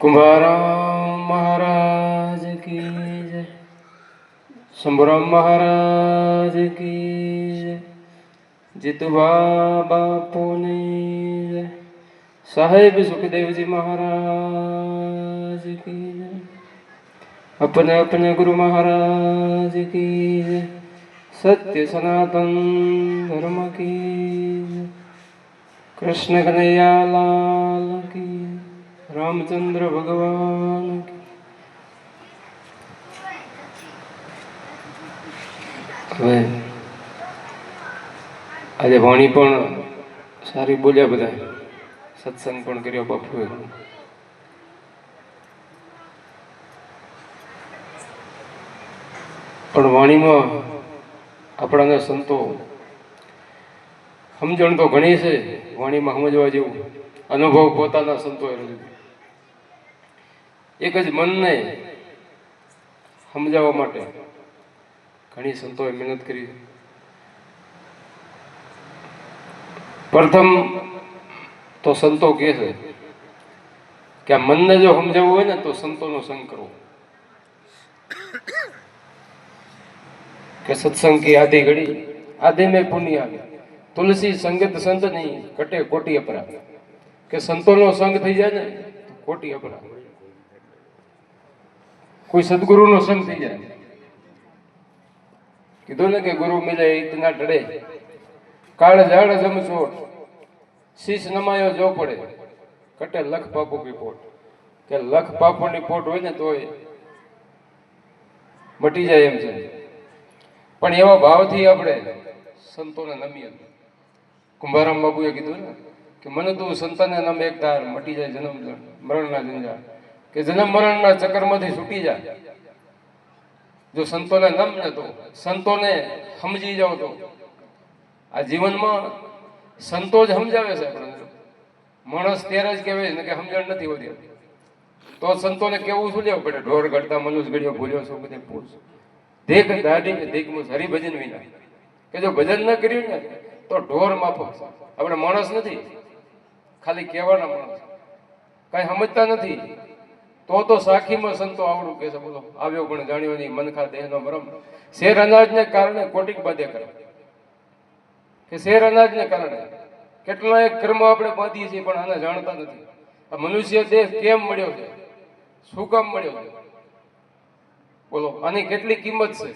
કુંભારામ મહારાજ કી જય શંભુરામ મહારાજ કી જય જીતુભા બાપુની જય સાહેબ સુખદેવજી મહારાજ કી જય અપને અપને ગુરુ મહારાજ કી જય સત્ય સનાતન ધર્મ કી જય કૃષ્ણ કનૈયાલાલ કી રામચંદ્ર ભગવાન આજે વાણી પણ સારી બોલ્યા બધા સત્સંગ પણ કર્યો બાપુએ. પણ વાણીમાં આપણાના સંતો સમજણ તો ઘણી છે, વાણીમાં સમજવા જેવું. અનુભવ પોતાના સંતોએ રજૂ એક જ મનને સમજાવવા માટે ઘણી સંતોએ મહેનત કરી પ્રથમ તો સંતો કહે છે કે આ મનને જો સમજાવવું હોય ને તો સંતોનો સંગ કરવો. કે સત્સંગ કી આધી ઘડી આધે મેં પુણ્ય આવ્યા તુલસી સંગત નહીં કટે કોટી અપરાધ. કે સંતોનો સંગ થઈ જાય ને કોટી અપરાધ. કોઈ સદગુરુનો સંગ થઈ જાય. કીધું ને કે ગુરુ મિલે ઇતના ડરે કાળ ઝાડ જમછોટ શીશ નમાયો જો પડે. કટે લખ પાપો પોટ. કે લખ પાપોની પોટ હોય ને તોય મટી જાય એમ છે. પણ એવા ભાવથી આપણે સંતોને નમીએ. કુંભારામ બાબુએ કીધું ને કે મને તું સંતાને નામ એક તાર મટી જાય જન્મ મરણના જંજાળ કે જન્મ મરણના ચક્કરમાંથી છૂટી જાય જો સંતોને નમ ને તો સંતોને સમજી જાઓ તો. આ જીવનમાં સંતો જ સમજાવે છે માણસ ત્યારે જ કહેવાય ને કે સમજણ નથી હોતી. તો સંતોને કેવું શું લેવું પડે? ઢોર કરતા મનુષ્ય ગળ્યો ભૂલ્યો છો, બધે પૂછ. દેખ દાઢી દેખ મુસ હરિભજન વિના. કે જો ભજન ન કર્યું ને તો ઢોર માફો આપણે માણસ નથી. ખાલી કહેવાના માણસ. કઈ સમજતા નથી. તો તો સાખીમાં સંતો આવડું કે છે. બોલો, આવ્યો પણ જાણ્યો નહીં. મનખા દેહનો ભરમ. શેર અનાજને કારણે કોટિક બાધે કરે. કે શેર અનાજને કારણે. કેટલા એક કર્મ આપણે બાંધીએ છીએ પણ આને જાણતા નથી. આ મનુષ્ય દેહ કેમ મળ્યો છે? શું કામ મળ્યો છે? બોલો, આની કેટલી કિંમત છે?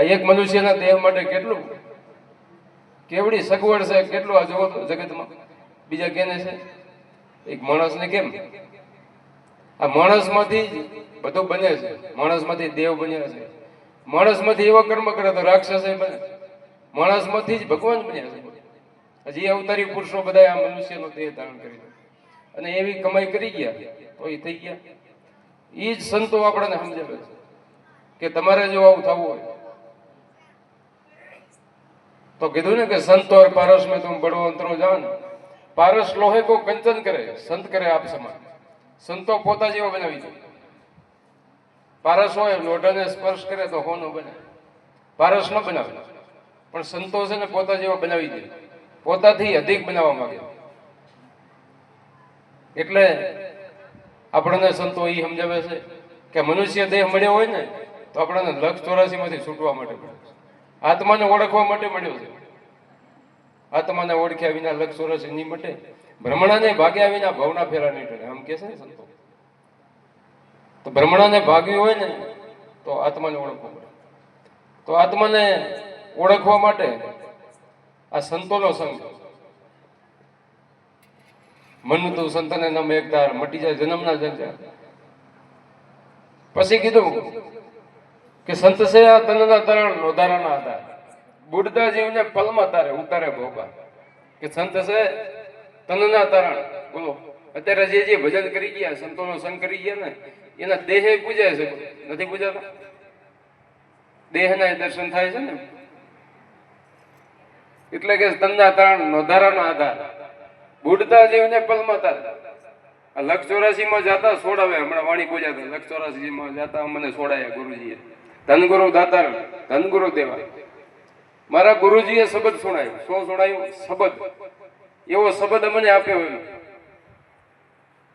આ એક મનુષ્યના દેહ માટે કેટલું? કેવડી સગવડ છે? કેટલું આ તો જગતમાં? બીજા કેને છે? એક માણસને કેમ? આ માણસમાંથી બધું બને છે. માણસમાંથી દેવ બન્યા છે. માણસમાંથી એવા કર્મ કરે તો રાક્ષસ બને. માણસમાંથી જ ભગવાન બન્યા છે. હજી અવતારી પુરુષો બધા આ મનુષ્યનો દેહ ધારણ કરી અને એવી કમાઈ કરી ગયા. તો એ થઈ ગયા. એ જ સંતો આપણને સમજાવે છે કે તમારે જો આવું થવું હોય તો કીધું ને કે સંતો और पारस में तुम बड़ो अंतरो जान પારસ લોહે કો કંચન કરે સંત કરે આપ સમાન સંતો પોતા જેવો બનાવી દે પારસ હોય લોઢાને સ્પર્શ કરે તો હોનો બને પારસ ન બનાવે પણ સંતો છે ને પોતા જેવો બનાવી દે પોતાથી અધિક બનાવવા માંગે એટલે આપણને સંતો એ સમજાવે છે કે મનુષ્ય દેહ મળ્યો હોય ને તો આપણને લક્ષ ચોરાસી માંથી છૂટવા માટે મળ્યો છે આત્માને ઓળખવા માટે મળ્યો છે. આત્માને ઓળખ્યા વિના લક્ષ ચોરાસી નહીં મટે. ભ્રમણાને ભાગ્યા વિના ભાવના ફેરા નહીં ટળે આમ કે છે સંતો. તો ભ્રમણાને ભાગ્યું હોય ને, તો આત્માને ઓળખવા મળે. તો આત્માને ઓળખવા માટે આ સંતોનો સંગ મન તું સંતને નમ એકદાર મટી જાય જન્મના જંજાર. પછી કીધું કે સંત તનના તરણ નોધારાના હતા. બુડતા જીવને પલમાં તારે, ઉતારે ભોગા કે સંતસે તનના તરણ, બોલો. અત્યારે જે જે ભજન કરી ગયા, સંતોનો સંગ કરી ગયા ને, એના દેહે પૂજાય છે. નથી પૂજાતા? દેહના દર્શન થાય છે ને? એટલે કે તનના તરણ નોધારાનો આધાર. બુડતા જીવને પલમાં તારે. લક્ષ ચોરાસી માં જતા સોડાવે, હમણાં વાણી પૂજા લક્ષ ચોરાસી માં જતા અમને સોડાયા ગુરુજીએ. ધનગુરુ દાતાર, ધનગુરુ દેવા. મારા ગુરુજીએ શબ્દ સુણાયો. શું સુણાયું? શબ્દ. એવો શબ્દ મને આપ્યો એમ.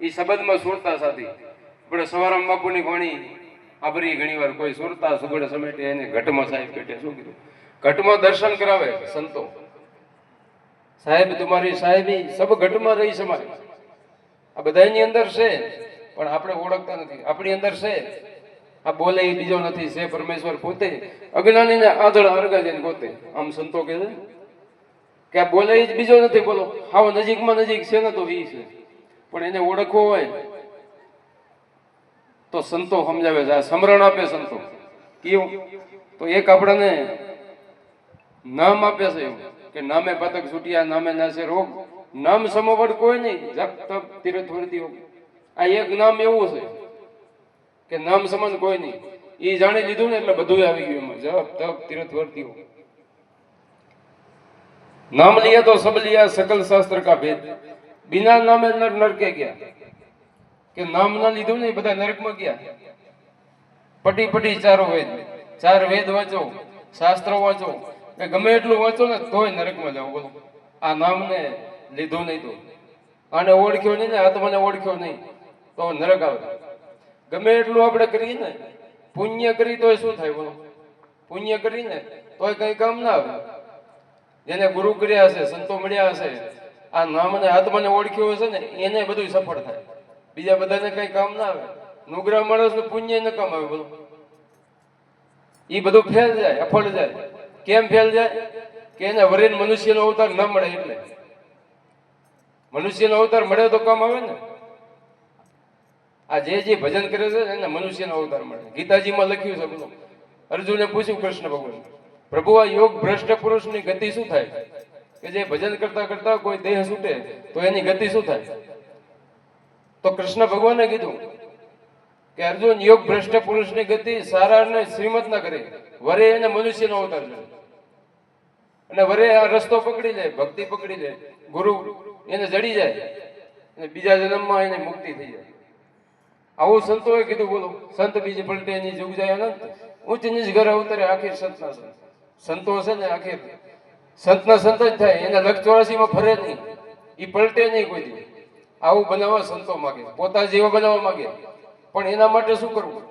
એ શબ્દમાં સુરતા સાથી આપણે સવારામ બાપુની વાણી આભરી ઘણી વાર કોઈ સુરતા સુગડ સમેટે એને ઘટમાં સાહેબ પેટે શું કીધું? ઘટમાં દર્શન કરાવે સંતો. સાહેબ, તમારી સાહેબી સબ ઘટમાં રહી સમાય આ બધાની અંદર છે, પણ આપણે ઓળખતા નથી. આપણી અંદર છે. આ બોલે એ બીજો નથી છે પરમેશ્વર પોતે, અજ્ઞાનીને આદળ અરગાજે પોતે આમ સંતો કહે કે આ બોલે જ બીજો નથી, બોલો. હાવ નજીકમાં નજીક છે ને તો એ છે. પણ એને ઓળખવો હોય તો સંતો સમજાવે છે. સમરણ આપે સંતો. કેવું તો એક આપણને નામ આપે છે કે નામે પતક છૂટ્યા, નામે નાશે રોગ. નામ સમવડ કોઈ નહીં. જપ, તપ તીરથ વર્તી આ એક નામ એવું છે. કે નામ સમજ કોઈ નહીં. એ જાણી લીધું ને એટલે બધું આવી ગયું એમાં. જપ તપ, તીર્થ, વર્તીઓ. નામ લિયા તો સબ લિયા, સકલ શાસ્ત્ર કા ભેદ. બિના નામે નર નરકે ગયા. કે નામ ના લીધું ને બધા નરકમાં ગયા. પટી પટી ચારો વેદ. ચાર વેદ વાંચો, શાસ્ત્ર વાંચો. કે ગમે એટલું વાંચો ને તોય નરકમાં જાવ બોલો. આ નામ ને લીધું નહીં તો. આને ઓળખ્યો નહીં ને આત્માને ઓળખ્યો નહીં, તો નરક આવે. ગમે એટલું આપણે કરીએ ને પુણ્ય કરી તોય શું થાય બોલો? પુણ્ય કરીને તોય કઈ કામ ના આવે. જેને ગુરુ કર્યા હશે, સંતો મળ્યા હશે, આ નામને આત્માને ઓળખ્યો હશે ને, એને બધું સફળ થાય. બીજા બધાને કઈ કામ ના આવે. નુગ્રહ માણસનું પુણ્ય ન કામ આવે બોલો. એ બધું ફેલ જાય, અફળ જાય. કેમ ફેલ જાય? કે એને વરેન મનુષ્યનો અવતાર ન મળે એટલે. મનુષ્યનો અવતાર મળે તો કામ આવે ને? આ જે જે ભજન કરે છે એને મનુષ્યનો અવતાર મળે ગીતાજીમાં લખ્યું છે બધું. અર્જુને પૂછ્યું કૃષ્ણ ભગવાન પ્રભુ, આ યોગ ભ્રષ્ટ પુરુષની ગતિ શું થાય? કે જે ભજન કરતા કરતા કોઈ દેહ છૂટે, તો એની ગતિ શું થાય? તો કૃષ્ણ ભગવાને કીધું કે, અર્જુન, યોગ ભ્રષ્ટ પુરુષની ગતિ સારા અને શ્રીમત ના કરે. વરે એને મનુષ્યનો અવતાર લે. અને વરે આ રસ્તો પકડી લે, ભક્તિ પકડી લે. ગુરુ એને જડી જાય અને બીજા જન્મમાં એને મુક્તિ થઈ જાય. આવું સંતોએ કીધું, બોલો, સંત બીજ પલટે ની જુગ જાય અનંત. ઉચ્ચ નીચ ઘરે અવતરે આખીર સંતના સંત. સંતો છે ને આખીર. સંતના સંત જ થાય, એને લખ ચોરાસી માં ફરે નહીં. એ પલટે નહીં કોઈ દી આવું બનાવવા સંતો માગે પોતા જેવા બનાવવા માગે પણ એના માટે શું કરવું?